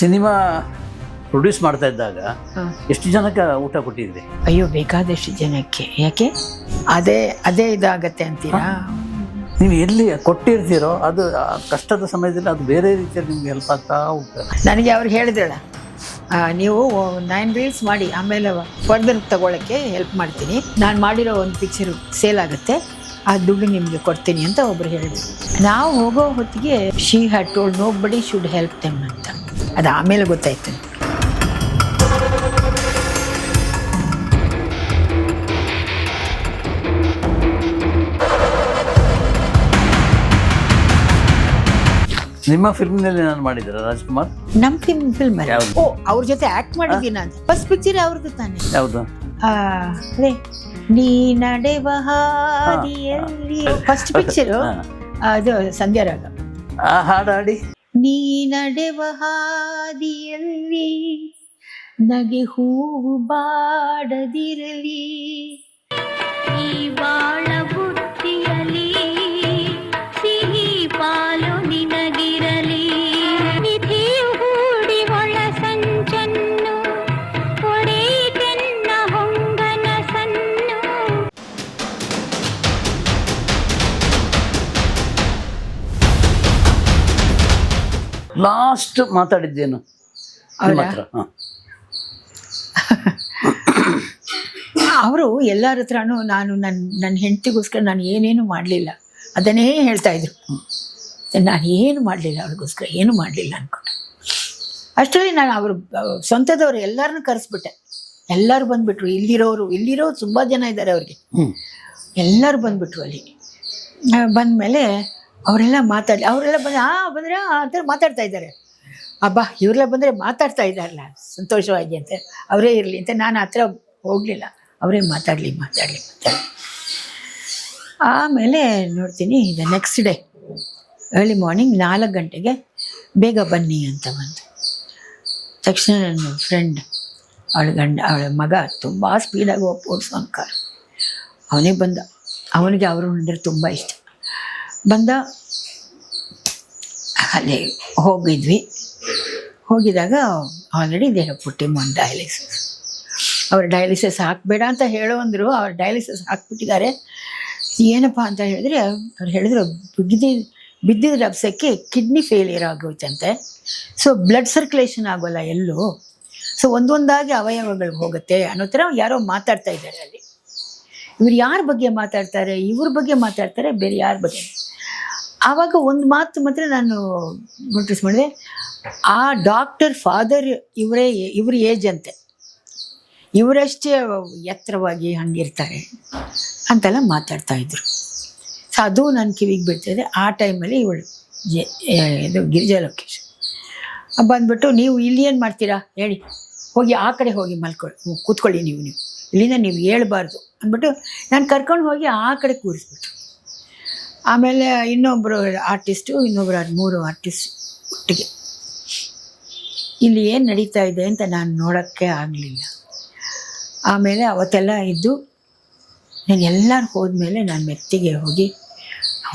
Cinema produce ಮಾಡ್ತಾ ಇದ್ದಾಗ ಎಷ್ಟು ಜನಕ್ಕೆ ಊಟ ಕೊಟ್ಟಿದ್ರಿ? ಅಯ್ಯೋ ಬೇಕಾದಷ್ಟು ಜನಕ್ಕೆ. ಯಾಕೆ? ಅದೇ ಅದೇ ಇದಾಗತ್ತೆ ಅಂತೀರಾ? ನೀವು ಎಲ್ಲಿ ಕೊಟ್ಟಿರ್ತೀರೋ ಅದು ಆ ಕಷ್ಟದ ಸಮಯದಲ್ಲಿ ಅದು ಬೇರೆ ರೀತಿಯಲ್ಲಿ ನಿಮ್ಗೆ ಹೆಲ್ಪ್ ಆಗ್ತಾ ಹೋಗ್ತದೆ. ನನಗೆ ಅವ್ರು ಹೇಳಿದ್ರಲ್ಲ ಆ, ನೀವು ನೈನ್ ರೀಲ್ಸ್ ಮಾಡಿ ಆಮೇಲೆ ಫರ್ದರ್ ತಗೊಳ್ಳೋಕ್ಕೆ ಹೆಲ್ಪ್ ಮಾಡ್ತೀನಿ. ನಾನು ಮಾಡಿರೋ ಒಂದು ಪಿಕ್ಚರ್ ಸೇಲ್ ಆಗುತ್ತೆ. ಆ ದುಡ್ಡು ನಿಮಗೆ ಕೊಡ್ತೀನಿ ಅಂತ ಒಬ್ರು ಹೇಳಿದ್ರು. ನಾವು ಹೋಗೋ ಹೊತ್ತಿಗೆ she had told nobody should help them ಅಂತ. ಅದು ಆಮೇಲೆ ಗೊತ್ತಾಯ್ತು. ನಿಮ್ಮ ಫಿಲ್ಮ್ನಲ್ಲಿ ನಾನು ಮಾಡಿದ್ರ ರಾಜ್ಕುಮಾರ್? ನಮ್ಮ ಫಿಲ್ಮ್ ಫಿಲ್ಮ್ ಯಾವ್ದು? ಓ ಅವ್ರ ಜೊತೆ ಆಕ್ಟ್ ಮಾಡಿದೀನಿ ಅಂತ. ಫಸ್ಟ್ ಪಿಕ್ಚರ್ ಅವ್ರದ್ದು ತಾನೆ. ಯಾವುದು? ಆ, ಅದೇ. ನೀ ನಡೆವ ಹಾದಿಯಲ್ಲಿ. ಫಸ್ಟ್ ಪಿಕ್ಚರ್ ಅದು ಸಂಧ್ಯಾ ರಾಗ ಆ ಹಾಡು ಹಾಡಿ ನೀ ನಡೆವ ಹಾದಿಯಲ್ಲಿ ನಗೆ ಹೂವು ಬಾಡದಿರಲಿ. ಈ ಬಾಳ ಲಾಸ್ಟ್ ಮಾತಾಡಿದ್ದೇನು. ನಿಮ್ಮ ಹೌದಾ? ಹತ್ರ. ಹ. ಅವರು ಎಲ್ಲರ ಹತ್ರನೂ ನಾನು ನನ್ನ ನನ್ನ ಹೆಂಡತಿಗೋಸ್ಕರ ನಾನು ಏನೇನು ಮಾಡಲಿಲ್ಲ. ಅದನ್ನೇ ಹೇಳ್ತಾ ಇದ್ರು. ನಾನು ಏನು ಮಾಡಲಿಲ್ಲ ಅವ್ರಿಗೋಸ್ಕರ ಏನು ಮಾಡಲಿಲ್ಲ ಅನ್ಕೊಂಡು. ಅಷ್ಟರಲ್ಲಿ ನಾನು ಅವರು ಸ್ವಂತದವರು ಎಲ್ಲರನ್ನೂ ಕರೆಸ್ಬಿಟ್ಟೆ. ಎಲ್ಲರೂ ಬಂದುಬಿಟ್ರು. ಇಲ್ಲಿರೋರು ಇಲ್ಲಿರೋರು ತುಂಬ ಜನ ಇದ್ದಾರೆ ಅವ್ರಿಗೆ. ಎಲ್ಲರೂ ಬಂದ್ಬಿಟ್ರು ಅಲ್ಲಿ. ಬಂದಮೇಲೆ ಅವರೆಲ್ಲ ಮಾತಾಡಿ ಅವರೆಲ್ಲ ಬಂದು, ಆ, ಬಂದ್ರೆ ಆ ಅಂತ ಮಾತಾಡ್ತಾ ಇದ್ದಾರೆ. ಅಬ್ಬಾ, ಇವರೆಲ್ಲ ಬಂದರೆ ಮಾತಾಡ್ತಾ ಇದ್ದಾರಲ್ಲ, ಸಂತೋಷವಾಗಿ ಅಂತ. ಅವರೇ ಇರಲಿ ಅಂತ, ನಾನು ಹತ್ರ ಹೋಗಲಿಲ್ಲ. ಅವರೇ ಮಾತಾಡಲಿ ಮಾತಾಡಲಿ ಮಾತಾಡಲಿ. ಆಮೇಲೆ ನೋಡ್ತೀನಿ, ಇದು ನೆಕ್ಸ್ಟ್ ಡೇ ಅರ್ಲಿ ಮಾರ್ನಿಂಗ್ ನಾಲ್ಕು ಗಂಟೆಗೆ ಬೇಗ ಬನ್ನಿ ಅಂತ ಬಂತು ತಕ್ಷಣ ನನ್ನ ಫ್ರೆಂಡ್ ಅವಳ ಗಂಡ, ಅವಳ ಮಗ ತುಂಬ ಸ್ಪೀಡಾಗಿ ಓಡಿಸೋನ್ ಕಾರ್ ಅವನೇ ಬಂದ. ಅವನಿಗೆ ಅವರು ಅಂದರೆ ತುಂಬ ಇಷ್ಟ. ಬಂದ? ಅಲ್ಲಿ ಹೋಗಿದ್ವಿ. ಹೋಗಿದಾಗ ಆಲ್ರೆಡಿ ದೇಹ ಪುಟ್ಟಿ ಒಂದು ಡಯಾಲಿಸಿಸ್ ಅವ್ರು ಡಯಾಲಿಸಿಸ್ ಹಾಕಬೇಡ ಅಂತ ಹೇಳೋ ಅಂದರು, ಅವ್ರು ಡಯಾಲಿಸಿಸ್ ಹಾಕ್ಬಿಟ್ಟಿದ್ದಾರೆ. ಏನಪ್ಪ ಅಂತ ಹೇಳಿದ್ರೆ, ಅವ್ರು ಹೇಳಿದ್ರು, ಬಿದ್ದಿ, ಬಿದ್ದಿದ್ದ ರಭಸಕ್ಕೆ ಕಿಡ್ನಿ ಫೇಲಿಯರ್ ಆಗೋಯ್ತಂತೆ. ಸೊ ಬ್ಲಡ್ ಸರ್ಕ್ಯುಲೇಷನ್ ಆಗೋಲ್ಲ ಎಲ್ಲೂ. ಸೊ ಒಂದೊಂದಾಗಿ ಅವಯವಗಳು ಹೋಗುತ್ತೆ. ಅನ್ನೋ ಥರ ಯಾರೋ ಮಾತಾಡ್ತಾ ಇದ್ದಾರೆ ಅಲ್ಲಿ. ಇವ್ರು ಯಾರ ಬಗ್ಗೆ ಮಾತಾಡ್ತಾರೆ? ಇವ್ರ ಬಗ್ಗೆ ಮಾತಾಡ್ತಾರೆ, ಬೇರೆ ಯಾರ ಬಗ್ಗೆ ಆವಾಗ ಒಂದು ಮಾತು ಮಾತ್ರ ನಾನು ನೋಟಿಸ್ ಮಾಡಿದೆ. ಆ ಡಾಕ್ಟರ್ ಫಾದರ್ ಇವರೇ, ಇವ್ರ ಏಜ್ ಅಂತೆ. ಇವರಷ್ಟೇ ಎತ್ತರವಾಗಿ ಹಂಗಿರ್ತಾರೆ ಅಂತೆಲ್ಲ ಮಾತಾಡ್ತಾ ಇದ್ರು. ಸೊ ಅದು ನನ್ನ ಕಿವಿಗೆ ಬಿಡ್ತಿದೆ ಆ ಟೈಮಲ್ಲಿ ಇವಳು ಇದು ಗಿರಿಜಾ ಲೋಕೇಶ್. ಬಂದ್ಬಿಟ್ಟು ನೀವು ಇಲ್ಲಿ ಏನು ಮಾಡ್ತೀರಾ? ಹೇಳಿ. ಹೋಗಿ ಆ ಕಡೆ ಹೋಗಿ ಮಲ್ಕೊಳ್ಳಿ ಕೂತ್ಕೊಳ್ಳಿ ನೀವು ನೀವು. ಇಲ್ಲಿಂದ ನೀವು ಹೇಳ್ಬಾರ್ದು ಅಂದ್ಬಿಟ್ಟು ನಾನು ಕರ್ಕೊಂಡು ಹೋಗಿ ಆ ಕಡೆ ಕೂರಿಸ್ಬಿಟ್ರು. ಆಮೇಲೆ ಇನ್ನೊಬ್ಬರು ಆರ್ಟಿಸ್ಟು ಇನ್ನೊಬ್ಬರು ಮೂರು ಆರ್ಟಿಸ್ಟ್ ಒಟ್ಟಿಗೆ. ಇಲ್ಲಿ ಏನು ನಡೀತಾ ಇದೆ ಅಂತ ನಾನು ನೋಡೋಕ್ಕೆ ಆಗಲಿಲ್ಲ. ಆಮೇಲೆ ಅವತ್ತೆಲ್ಲ ಇದ್ದು ನಾನು ಎಲ್ಲರೂ ಹೋದ್ಮೇಲೆ ನಾನು ಮೆತ್ತಿಗೆ ಹೋಗಿ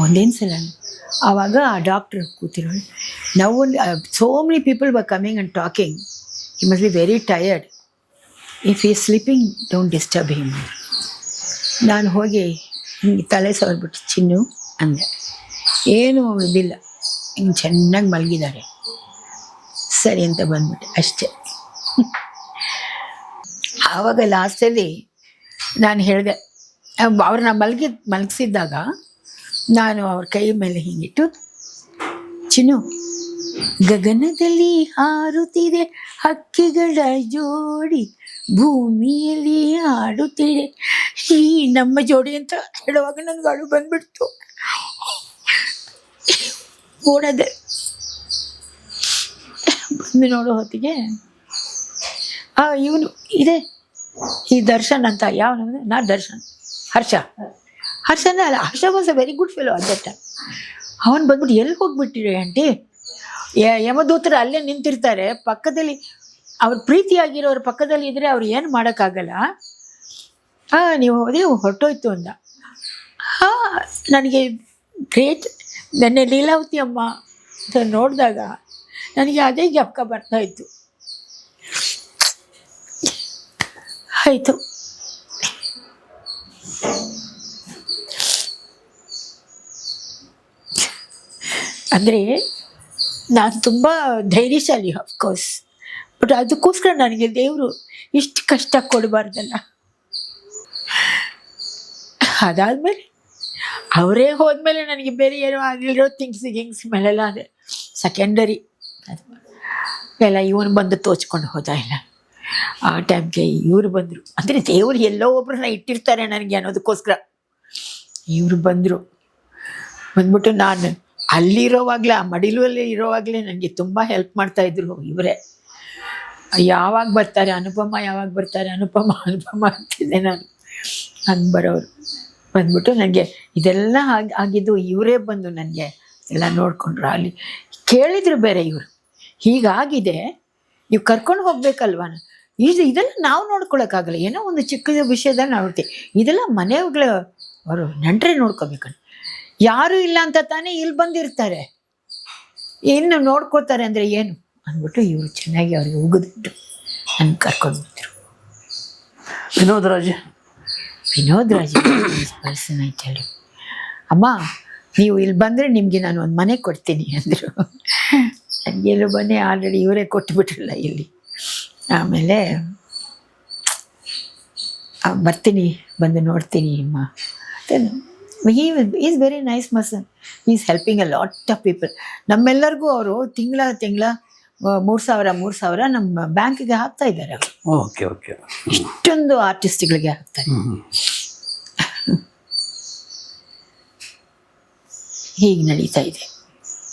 ಒಂದೇನು ಸಲ ಆವಾಗ ಆ ಡಾಕ್ಟ್ರ್ ಕೂತಿರೋಳು ನಾವು so many people were coming and talking he must be very tired if he sleeping don't disturb him ನಾನು ಹೋಗಿ ಹಿಂಗೆ ತಲೆ ಸವರ್ಬಿಟ್ಟು ಚಿನ್ನು ಅಂದೆ. ಏನೂ ಇದಿಲ್ಲ. ಹಿಂಗೆ ಚೆನ್ನಾಗಿ ಮಲಗಿದ್ದಾರೆ ಸರಿ ಅಂತ ಬಂದ್ಬಿಟ್ಟೆ. ಅಷ್ಟೇ. ಆವಾಗ ಲಾಸ್ಟಲ್ಲಿ ನಾನು ಹೇಳಿದೆ, ಅವ್ರನ್ನ ಮಲಗಿ, ಮಲಗಿಸಿದ್ದಾಗ ನಾನು ಅವ್ರ ಕೈ ಮೇಲೆ ಹಿಂಗಿಟ್ಟು ಚಿನ್ನು ಗಗನದಲ್ಲಿ ಹಾರುತ್ತಿದೆ ಹಕ್ಕಿಗಳ ಜೋಡಿ. ಭೂಮಿಯಲ್ಲಿ ಆಡುತ್ತೀರಿ ಈ ನಮ್ಮ ಜೋಡಿ ಅಂತ ಹೇಳುವಾಗ ನನಗೆ ಅಳು ಬಂದ್ಬಿಡ್ತು. ಓಡದೆ. ಬಂದು ನೋಡೋ ಹೊತ್ತಿಗೆ, ಆ, ಇವನು ಇದೆ. ಈ ದರ್ಶನ್ ಅಂತ ಯಾವ ನಾ ದರ್ಶನ್. ಹರ್ಷ. ಹರ್ಷನ ಅಲ್ಲ, Harsha was a very good fellow at that time ಅವನು ಬಂದ್ಬಿಟ್ಟು ಎಲ್ಲಿ ಹೋಗ್ಬಿಟ್ಟಿರಿ ಆಂಟಿ? ಯಮದೂತರು ಅಲ್ಲೇ ನಿಂತಿರ್ತಾರೆ. ಪಕ್ಕದಲ್ಲಿ ಅವ್ರ ಪ್ರೀತಿಯಾಗಿರೋರ ಪಕ್ಕದಲ್ಲಿ ಇದ್ರೆ ಅವ್ರು ಏನು ಮಾಡೋಕ್ಕಾಗಲ್ಲ? ಹಾಂ ನೀವು ಅದೇ ಹೊರಟೋಯ್ತು ಅಂದ. ಹಾಂ ನನಗೆ ಗ್ರೇಟ್. ನೆನ್ನೆ ಲೀಲಾವತಿ ಅಮ್ಮ ಅಂತ ನೋಡಿದಾಗ ನನಗೆ ಅದೇ ಜಪ್ಕ ಬರ್ತಾ ಇತ್ತು. ಆಯಿತು. ಅಂದರೆ ನಾನು ತುಂಬ ಧೈರ್ಯಶಾಲಿ ಅಫ್ಕೋರ್ಸ್ ಬಟ್ ಅದಕ್ಕೋಸ್ಕರ ನನಗೆ ದೇವರು ಇಷ್ಟು ಕಷ್ಟ ಕೊಡಬಾರ್ದಲ್ಲ. ಅದಾದಮೇಲೆ ಅವರೇ ಹೋದ್ಮೇಲೆ ನನಗೆ ಬೇರೆ ಏನೋ ಆಗಿರೋ ಥಿಂಗ್ಸ್ ಗಿಂಗ್ಸ್ ಮೇಲೆಲ್ಲ ಅದೇ. ಸೆಕೆಂಡರಿ ಎಲ್ಲ ಇವನು ಬಂದು ತೋಚ್ಕೊಂಡು ಹೋದ ಇಲ್ಲ ಆ ಟೈಮ್ಗೆ ಇವರು ಬಂದರು. ಅಂದರೆ ದೇವರು ಎಲ್ಲೋ ಒಬ್ರನ್ನ ಇಟ್ಟಿರ್ತಾರೆ ನನಗೆ ಅನ್ನೋದಕ್ಕೋಸ್ಕರ. ಇವರು ಬಂದರು. ಬಂದ್ಬಿಟ್ಟು ನಾನು ಅಲ್ಲಿರೋವಾಗಲೇ, ಆ ಮಡಿಲಲ್ಲಿ ಇರೋವಾಗಲೇ ನನಗೆ ತುಂಬ ಹೆಲ್ಪ್ ಮಾಡ್ತಾಯಿದ್ರು ಇವರೇ. ಯಾವಾಗ ಬರ್ತಾರೆ, ಅನುಪಮ ಯಾವಾಗ ಬರ್ತಾರೆ, ಅನುಪಮ ಅನುಪಮ ಅಂತಿದ್ದೆ ನಾನು. ಹಂಗೆ ಬರೋರು. ಬಂದ್ಬಿಟ್ಟು ನನಗೆ ಇದೆಲ್ಲ ಆಗಿ ಆಗಿದ್ದು ಇವರೇ ಬಂದು ನನಗೆ ಎಲ್ಲ ನೋಡಿಕೊಂಡ್ರು. ಅಲ್ಲಿ ಕೇಳಿದ್ರು ಬೇರೆ ಇವರು. ಹೀಗಾಗಿದೆ, ನೀವು ಕರ್ಕೊಂಡು ಹೋಗ್ಬೇಕಲ್ವಾ? ಇದು, ಇದೆಲ್ಲ ನಾವು ನೋಡ್ಕೊಳಕ್ಕಾಗಲ್ಲ. ಏನೋ ಒಂದು ಚಿಕ್ಕ ವಿಷಯದಲ್ಲಿ ನೋಡ್ತೀವಿ. ಇದೆಲ್ಲ ಮನೆಗಳ ಅವರು ನೆಂಟ್ರೆ ನೋಡ್ಕೋಬೇಕು ಯಾರೂ ಇಲ್ಲ ಅಂತ ತಾನೇ ಇಲ್ಲಿ ಬಂದಿರ್ತಾರೆ. ಇನ್ನು ನೋಡ್ಕೋತಾರೆ ಅಂದರೆ ಏನು? ಅಂದ್ಬಿಟ್ಟು ಇವರು ಚೆನ್ನಾಗಿ ಅವ್ರಿಗೆ ಉಗಿದ್ಬಿಟ್ಟು ನನ್ನ ಕರ್ಕೊಂಡು ಬಂದರು ವಿನೋದ್ ರಾಜ್. ವಿನೋದ್ ರಾಜ್ ಪರ್ಸನ್ ಅಂತ ಹೇಳಿ. ಅಮ್ಮ ನೀವು ಇಲ್ಲಿ ಬಂದರೆ ನಿಮಗೆ ನಾನು ಒಂದು ಮನೆ ಕೊಡ್ತೀನಿ ಅಂದರು. ನನಗೆಲ್ಲೋ ಮನೆ ಆಲ್ರೆಡಿ ಇವರೇ ಕೊಟ್ಬಿಟ್ರಲ್ಲ ಇಲ್ಲಿ. ಆಮೇಲೆ ಬರ್ತೀನಿ ಬಂದು ನೋಡ್ತೀನಿ ಅಮ್ಮ. He is very nice ಮಸನ್ is helping a lot of people ನಮ್ಮೆಲ್ಲರಿಗೂ ಅವರು ತಿಂಗಳ ತಿಂಗಳ ಮೂರು ಸಾವಿರ ಮೂರು ಸಾವಿರ ನಮ್ಮ ಬ್ಯಾಂಕಿಗೆ ಹಾಕ್ತಾ ಇದ್ದಾರೆ. Okay okay. ಇಷ್ಟೊಂದು ಆರ್ಟಿಸ್ಟ್ಗಳಿಗೆ ಹಾಕ್ತಾರೆ ಹೀಗೆ ನಡೀತಾ ಇದೆ.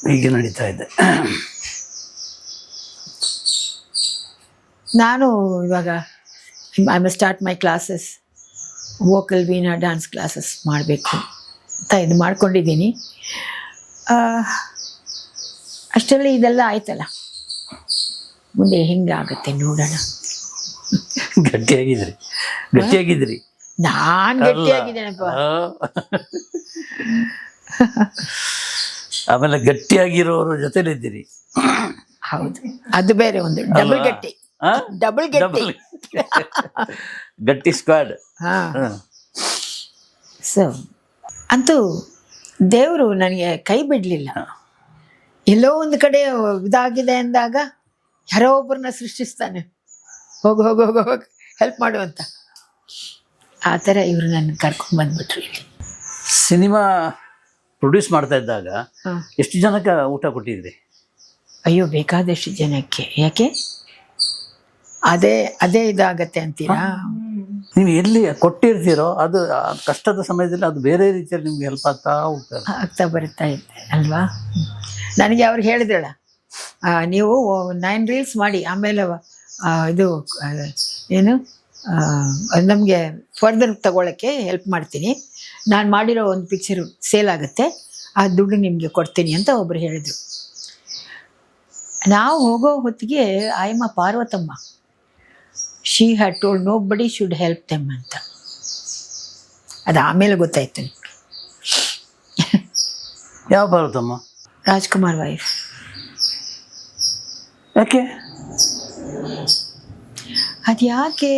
ಹೀಗೆ ನಡೀತಾ ಇದೆ. ನಾನು ಇವಾಗ I am start my classes vocal veena dance classes ಮಾಡಬೇಕು ಅಂತ ಇದು ಮಾಡ್ಕೊಂಡಿದ್ದೀನಿ. ಆ, ಅಷ್ಟರಲ್ಲಿ ಇದೆಲ್ಲ ಆಯ್ತಲ್ಲ. ಮುಂದೆ ಹೆಂಗಾಗುತ್ತೆ ನೋಡೋಣ. ಗಟ್ಟಿಯಾಗಿದ್ರಿ. ಗಟ್ಟಿಯಾಗಿದ್ರಿ. ನಾನು ಗಟ್ಟಿಯಾಗಿದ್ದೇನಪ್ಪ. ಆಮೇಲೆ ಗಟ್ಟಿಯಾಗಿರೋರ ಜೊತೆಲಿದ್ದೀರಿ. ಹೌದು. ಅದು ಬೇರೆ ಒಂದು. ಡಬಲ್ ಗಟ್ಟಿ? ಡಬಲ್ ಗಟ್ಟಿ. ಡಬಲ್ ಗಟ್ಟಿ. ಸ್ಕ್ವಾಡ್ ಹಾ. ಸೊ ಅಂತೂ ದೇವರು ನನಗೆ ಕೈ ಬಿಡಲಿಲ್ಲ. ಎಲ್ಲೋ ಒಂದು ಕಡೆ ಇದಾಗಿದೆ ಅಂದಾಗ ಯಾರೋ ಒಬ್ಬರನ್ನ ಸೃಷ್ಟಿಸ್ತಾನೆ. ಹೋಗು ಹೋಗು ಹೋಗು ಹೋಗಿ. ಹೆಲ್ಪ್ ಮಾಡು ಅಂತ. ಆ ಥರ ಇವರು ನನ್ನ ಕರ್ಕೊಂಡು ಬಂದ್ಬಿಟ್ರು ಇಲ್ಲಿ. ಸಿನಿಮಾ ಪ್ರೊಡ್ಯೂಸ್ ಮಾಡ್ತಾ ಇದ್ದಾಗ ಎಷ್ಟು ಜನಕ್ಕೆ ಊಟ ಕೊಟ್ಟಿದ್ರಿ? ಅಯ್ಯೋ ಬೇಕಾದಷ್ಟು ಜನಕ್ಕೆ. ಯಾಕೆ? ಅದೇ ಅದೇ ಇದಾಗತ್ತೆ ಅಂತೀರಾ? ನೀವು ಎಲ್ಲಿ ಕೊಟ್ಟಿರ್ತೀರೋ ಅದು ಕಷ್ಟದ ಸಮಯದಲ್ಲಿ ಅದು ಬೇರೆ ರೀತಿಯಲ್ಲಿ ನಿಮ್ಗೆ ಹೆಲ್ಪ್ ಆಗ್ತಾ ಹೋಗ್ತದೆ ಆಗ್ತಾ ಬರ್ತಾ ಇದೆ ಅಲ್ವಾ? ನನಗೆ ಅವ್ರು ಆ, ನೀವು ನೈನ್ ರೀಲ್ಸ್ ಮಾಡಿ ಆಮೇಲೆ ಇದು ಏನು ನಮಗೆ ಫರ್ದರ್ ತಗೊಳ್ಳೋಕ್ಕೆ ಹೆಲ್ಪ್ ಮಾಡ್ತೀನಿ. ನಾನು ಮಾಡಿರೋ ಒಂದು ಪಿಕ್ಚರ್ ಸೇಲ್ ಆಗುತ್ತೆ ಆ ದುಡ್ಡು ನಿಮಗೆ ಕೊಡ್ತೀನಿ ಅಂತ ಒಬ್ರು ಹೇಳಿದರು. ನಾವು ಹೋಗೋ ಹೊತ್ತಿಗೆ ಆಯಮ್ಮ Parvatamma she had told nobody should help them ಅಂತ. ಅದು ಆಮೇಲೆ ಗೊತ್ತಾಯ್ತು ನಿಮಗೆ. ಯಾವ ಪಾರ್ವತಮ್ಮ? ರಾಜ್ಕುಮಾರ್ ವೈಫ್ ಯಾಕೆ? ಅದು ಯಾಕೆ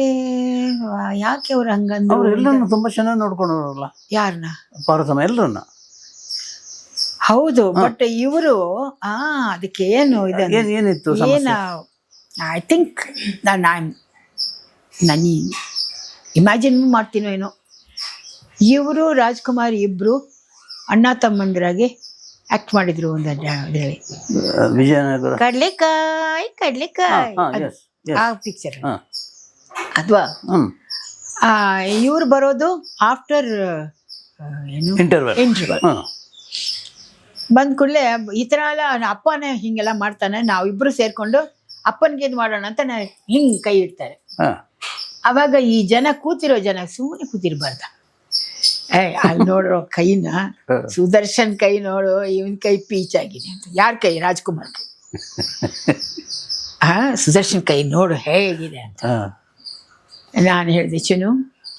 ಯಾಕೆ ಅವ್ರು ಹಂಗಂದ್ರೆ ಅವ್ರು ಎಲ್ಲರನ್ನು ತುಂಬಾ ಚೆನ್ನಾಗಿ ನೋಡ್ಕೊಂಡವ್ರಲ್ಲ. ಯಾರನ್ನ ಪಾರ್ವತಮ್ಮ ಎಲ್ಲರನ್ನ. ಹೌದು ಬಟ್ ಇವರು ಆ ಅದಕ್ಕೆ ಏನು ಇದು ಏನ್ ಏನಿತ್ತು ಏನ ಸಮಸ್ಯೆ ಐ ಥಿಂಕ್ ನಾನು ನಾನು ಇಮ್ಯಾಜಿನ್ ಮಾಡ್ತೀನೋ ಏನೋ. ಇವರು ರಾಜ್ಕುಮಾರ್ ಇಬ್ರು ಅಣ್ಣ ತಮ್ಮಂದಿರಾಗಿ ಆಕ್ಟ್ ಮಾಡಿದ್ರು ಒಂದು ಇದರಲ್ಲಿ. ವಿಜಯನಗರ. ಕಡ್ಲೆಕಾಯಿ ಕಡ್ಲೆಕಾಯಿ. ಆ ಪಿಕ್ಚರ್ ಅಥವಾ ಇವ್ರು ಬರೋದು ಆಫ್ಟರ್ ಏನು? ಇಂಟರ್ವೆಲ್ ಇಂಟರ್ವಲ್ ಬಂದ ಕೂಡಲೇ ಈ ಥರ ಎಲ್ಲ ಅಪ್ಪನೇ ಹಿಂಗೆಲ್ಲ ಮಾಡ್ತಾನೆ. ನಾವಿಬ್ಬರು ಸೇರ್ಕೊಂಡು ಅಪ್ಪನಿಗೆ ಇದು ಮಾಡೋಣ ಅಂತ ನಾ ಹಿಂಗೆ ಕೈ ಇಡ್ತಾರೆ. ಅವಾಗ ಈ ಜನ ಕೂತಿರೋ ಜನ ಸುಮ್ಮನೆ ಕೂತಿರ್ಬಾರ್ದ. ಅಲ್ಲಿ ನೋಡೋ ಕೈನ. ಸುದರ್ಶನ್ ಕೈ ನೋಡು ಇವನ್ ಕೈ ಪೀಚ್ ಆಗಿದೆ ಅಂತ. ಯಾರ ಕೈ? ರಾಜ್ಕುಮಾರ್ ಕೈ. ಹಾ ಸುದರ್ಶನ್ ಕೈ ನೋಡು ಹೇಗಿದೆ ಅಂತ. ನಾನು ಹೇಳಿದೆ ಚುನು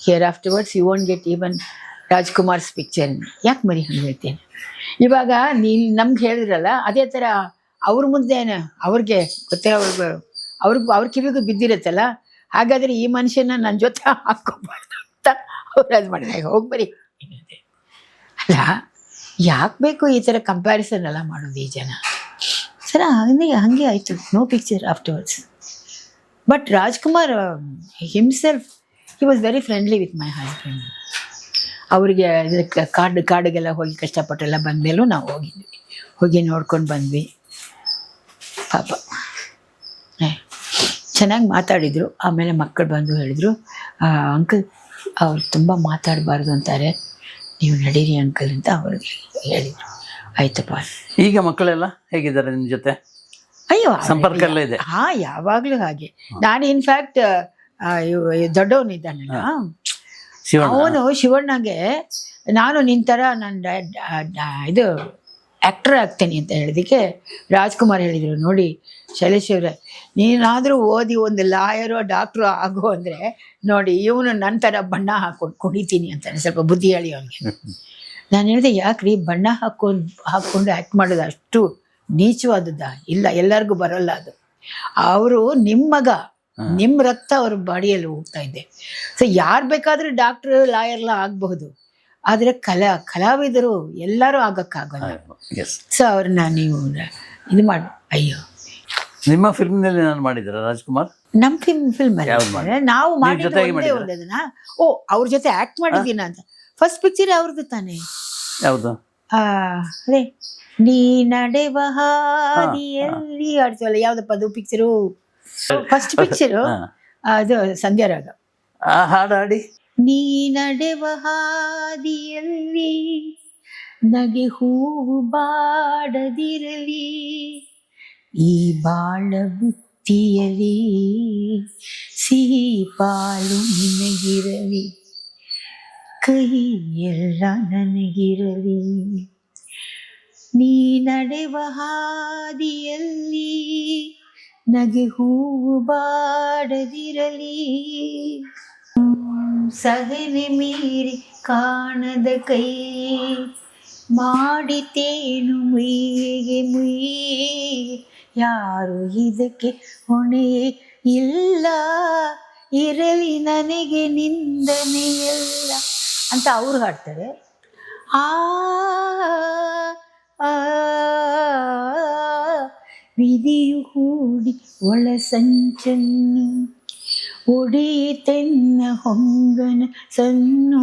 here afterwards you won't get even Rajkumar's picture ಯಾಕೆ ಮರಿ ಹಂಗೆ ಹೇಳ್ತೇನೆ? ಇವಾಗ ನೀನು ನಮ್ಗೆ ಹೇಳಿದ್ರಲ್ಲ ಅದೇ ಥರ ಅವ್ರ ಮುಂದೆ ಅವ್ರಿಗೆ ಗೊತ್ತೇ ಅವ್ರಿಗೆ ಅವ್ರಿಗೆ ಅವ್ರ ಕಿವಿಗೂ ಬಿದ್ದಿರುತ್ತಲ್ಲ ಹಾಗಾದ್ರೆ ಈ ಮನುಷ್ಯನ ನನ್ನ ಜೊತೆ ಹಾಕೋಬಾರ್ದು ಅಂತ ಅವ್ರು ಅದು ಮಾಡಿದಾಗ ಹೋಗಿ ಬರೀ ಅಲ್ಲ, ಯಾಕೆ ಬೇಕು ಈ ಥರ ಕಂಪ್ಯಾರಿಸನ್ ಎಲ್ಲ ಮಾಡೋದು ಈ ಜನ? ಸರ, ಹಂಗೆ ಹಂಗೆ ಆಯಿತು. No picture afterwards but Rajkumar himself he was very friendly with my husband ಅವರಿಗೆ ಕಾಡು, ಕಾಡಿಗೆಲ್ಲ ಹೋಗಿ ಕಷ್ಟಪಟ್ಟೆಲ್ಲ ಬಂದಮೇಲೂ ನಾವು ಹೋಗಿದ್ವಿ. ಹೋಗಿ ನೋಡ್ಕೊಂಡು ಬಂದ್ವಿ. ಪಾಪ. ಚೆನ್ನಾಗಿ ಮಾತಾಡಿದರು. ಆಮೇಲೆ ಮಕ್ಕಳು ಬಂದು ಹೇಳಿದರು ಅಂಕಲ್ ಅವ್ರು ತುಂಬ ಮಾತಾಡಬಾರ್ದು ಅಂತಾರೆ. ನೀವು ನಡೀರಿ ಅಂಕಲ್ ಅಂತ ಅವ್ರಿಗೆ ಹೇಳಿದರು. ಆಯ್ತಪ್ಪ. ಈಗ ಮಕ್ಕಳೆಲ್ಲ ಹೇಗಿದ್ದಾರೆ ನಿಮ್ಮ ಜೊತೆ? ಅಯ್ಯೋ ಸಂಪರ್ಕ ಎಲ್ಲ ಇದೆ? ಹಾ ಯಾವಾಗಲೂ ಹಾಗೆ. ನಾನು ಇನ್ಫ್ಯಾಕ್ಟ್ ದೊಡ್ಡವನಿದ್ದಾನಲ್ಲ ಅವನು ಶಿವಣ್ಣಗೆ ನಾನು ನಿಂತರ ನನ್ನ ಇದು ಆ್ಯಕ್ಟರ್ ಆಗ್ತೇನೆ ಅಂತ ಹೇಳಿದಕ್ಕೆ ರಾಜ್ಕುಮಾರ್ ಹೇಳಿದರು ನೋಡಿ ಶೈಲೇಶ್ ಅವರೇ ನೀನಾದರೂ ಓದಿ ಒಂದು ಲಾಯರು ಡಾಕ್ಟ್ರು ಆಗು ಅಂದರೆ ನೋಡಿ ಇವನು ನನ್ನ ಥರ ಬಣ್ಣ ಹಾಕೊಂಡು ಕುಣಿತೀನಿ ಅಂತಾನೆ ಸ್ವಲ್ಪ ಬುದ್ಧಿ ಹೇಳಿ ಅವನಿಗೆ. ನಾನು ಹೇಳಿದೆ ಯಾಕ್ರಿ ಬಣ್ಣ ಹಾಕೊಂಡು ಹಾಕ್ಕೊಂಡು ಆ್ಯಕ್ಟ್ ಮಾಡೋದು ಅಷ್ಟು ನೀಚವಾದದ್ದ? ಇಲ್ಲ ಎಲ್ಲರಿಗೂ ಬರೋಲ್ಲ ಅದು. ಅವರು ನಿಮ್ಮ ಮಗ ನಿಮ್ಮ ರಕ್ತ ಅವ್ರ ಬಾಡಿಯಲ್ಲಿ ಹೋಗ್ತಾ ಇದೆ. ಸೊ ಯಾರು ಬೇಕಾದರೂ ಡಾಕ್ಟ್ರು ಲಾಯರ್ಲ ಆಗಬಹುದು. ಆದರೆ ಕಲಾ ಕಲಾವಿದರು ಎಲ್ಲರೂ ಆಗಕ್ಕಾಗಲ್ಲ. ಸೊ ಅವ್ರನ್ನ ನೀವು ಇದು ಮಾಡಿ ಅಯ್ಯೋ. ನಿಮ್ಮ ಫಿಲ್ಮ್ನಲ್ಲಿ ನಾನು ಮಾಡಿದ್ದೀರಾ ರಾಜ್ಕುಮಾರ್? ನಮ್ಮ ಫಿಲ್ಮ್ ಫಿಲ್ಮ್ ಯಾವ್ದು ಮಾಡಿ? ನಾವು ಮಾಡಿದ್ದು ಜೊತೆಗೆ ಒಂದೇ ಮಾಡಿದ್ರಾ? ಒಂದದನ್ನ ಓ ಅವ್ರ ಜೊತೆ ಆಕ್ಟ್ ಮಾಡಿದ್ದೀನ ಅಂತ. ಫಸ್ಟ್ ಪಿಕ್ಚರ್ ಅವ್ರದ್ದು ತಾನೇ? ಯಾವುದು? ಆ, ಅದೇ ನೀ ನಡೆವ ಹಾದಿಯಲ್ಲಿ ಆಡ್ತೀವಲ್ಲ ಯಾವ್ದಪ್ಪ ಅದು ಪಿಕ್ಚರು ಫಸ್ಟ್ ಪಿಕ್ಚರು ಹಾ. ಅದು ಸಂಧ್ಯಾರಾಗ ಆ ಹಾಡು ಹಾಡಿ ನೀ ನಡೆವ ಹಾದಿಯಲ್ಲಿ ನಗೆ ಹೂವು ಬಾಡದಿರಲಿ ಈ ಬಾಳ ಬುತ್ತಿಯಲಿ ಸಿಹಿ ಪಾಲು ನಿನಗಿರಲಿ ಕಹಿ ಎಲ್ಲ ನನಗಿರಲಿ ನೀ ನಡೆವ ಹಾದಿಯಲ್ಲಿ ನಗೆ ಹೂವು ಬಾಡದಿರಲಿ ಸಹನೆ ಮೀರಿ ಕಾಣದ ಕೈ ಮಾಡಿತೇನು ಮುಯಿಗೆ ಮುಯಿ ಯಾರು ಇದಕ್ಕೆ ಹೊಣೆ ಇಲ್ಲ ಇರಲಿ ನನಗೆ ನಿಂದನೆಯಲ್ಲ ಅಂತ ಅವ್ರು ಹಾಡ್ತಾರೆ ಆ ವಿಧಿಯು ಹೂಡಿ ಒಳ ಸಂಚನ್ನು ಒಡೆಯಿತೆನ್ನ ಹೊಂಗನ ಸನ್ನು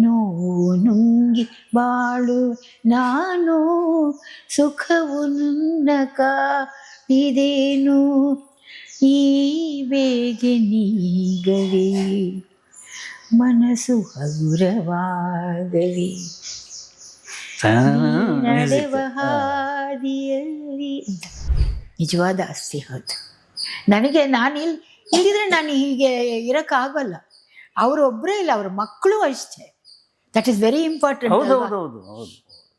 ನೋವು ನುಂಗಿ ಬಾಳು ನಾನು ಸುಖವು ನನ್ನ ಕಾಪಿದೇನು ಈ ಬೇಗೆ ನೀಗಲಿ ಮನಸ್ಸು ಹಗುರವಾಗಲಿ. ನಡೆವ ಹಾದಿಯಲ್ಲಿ. ನಿಜವಾದ ಆಸ್ತಿ ಹೌದು. ನನಗೆ ನಾನು ಇಲ್ಲಿ ಇಲ್ಲಿದ್ರೆ ನಾನು ಹೀಗೆ ಇರೋಕ್ಕಾಗಲ್ಲ. ಅವರೊಬ್ಬರೇ ಇಲ್ಲ ಅವ್ರ ಮಕ್ಕಳು ಅಷ್ಟೇ. ದಟ್ ಈಸ್ ವೆರಿ ಇಂಪಾರ್ಟೆಂಟ್ ಹೌದು ಹೌದು ಹೌದು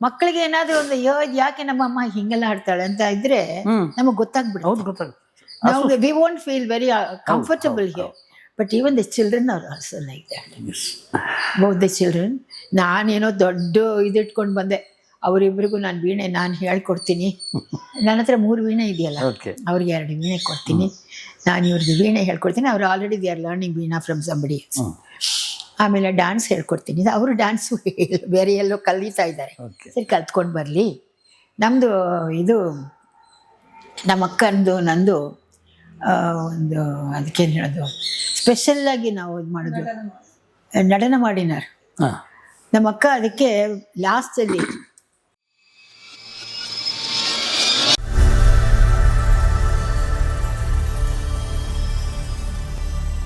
ಮಕ್ಕಳಿಗೆ ಏನಾದರೂ ಒಂದು ಅಯ್ಯೋ ಇದು ಯಾಕೆ ನಮ್ಮ ಅಮ್ಮ ಹಿಂಗೆಲ್ಲ ಆಡ್ತಾಳೆ ಅಂತ ಇದ್ರೆ ನಮಗೆ ಗೊತ್ತಾಗ್ಬಿಡುತ್ತೆ. ಹೌದು ಗೊತ್ತಾಗುತ್ತೆ ನಾವು we won't feel very comfortable here but even the children ಅವ್ರ also like that. Both the children ನಾನೇನೋ ದೊಡ್ಡ ಇದಿಟ್ಕೊಂಡು ಬಂದೆ. ಅವರಿಬ್ಬರಿಗೂ ನಾನು ವೀಣೆ ನಾನು ಹೇಳ್ಕೊಡ್ತೀನಿ. ನನ್ನ ಹತ್ರ ಮೂರು ವೀಣೆ ಇದೆಯಲ್ಲ ಅವ್ರಿಗೆ ಎರಡು ವೀಣೆ ಕೊಡ್ತೀನಿ. ನಾನು ಇವ್ರಿಗೆ ವೀಣೆ ಹೇಳ್ಕೊಡ್ತೀನಿ. ಅವ್ರು already they are learning veena from somebody ಆಮೇಲೆ ಡ್ಯಾನ್ಸ್ ಹೇಳ್ಕೊಡ್ತೀನಿ. ಅವರು ಡ್ಯಾನ್ಸು ಬೇರೆ ಎಲ್ಲೋ ಕಲಿತಾ ಇದ್ದಾರೆ. ಸರಿ ಕಲ್ತ್ಕೊಂಡು ಬರಲಿ. ನಮ್ಮದು ಇದು ನಮ್ಮ ಅಕ್ಕಂದು ನಂದು ಒಂದು ಅದಕ್ಕೇನು ಹೇಳೋದು? ಸ್ಪೆಷಲ್ಲಾಗಿ ನಾವು ಇದು ಮಾಡೋದು. ನಟನ ಮಾಡಿನಾರ್. ನಮ್ಮ ಅಕ್ಕ ಅದಕ್ಕೆ ಲಾಸ್ಟಲ್ಲಿ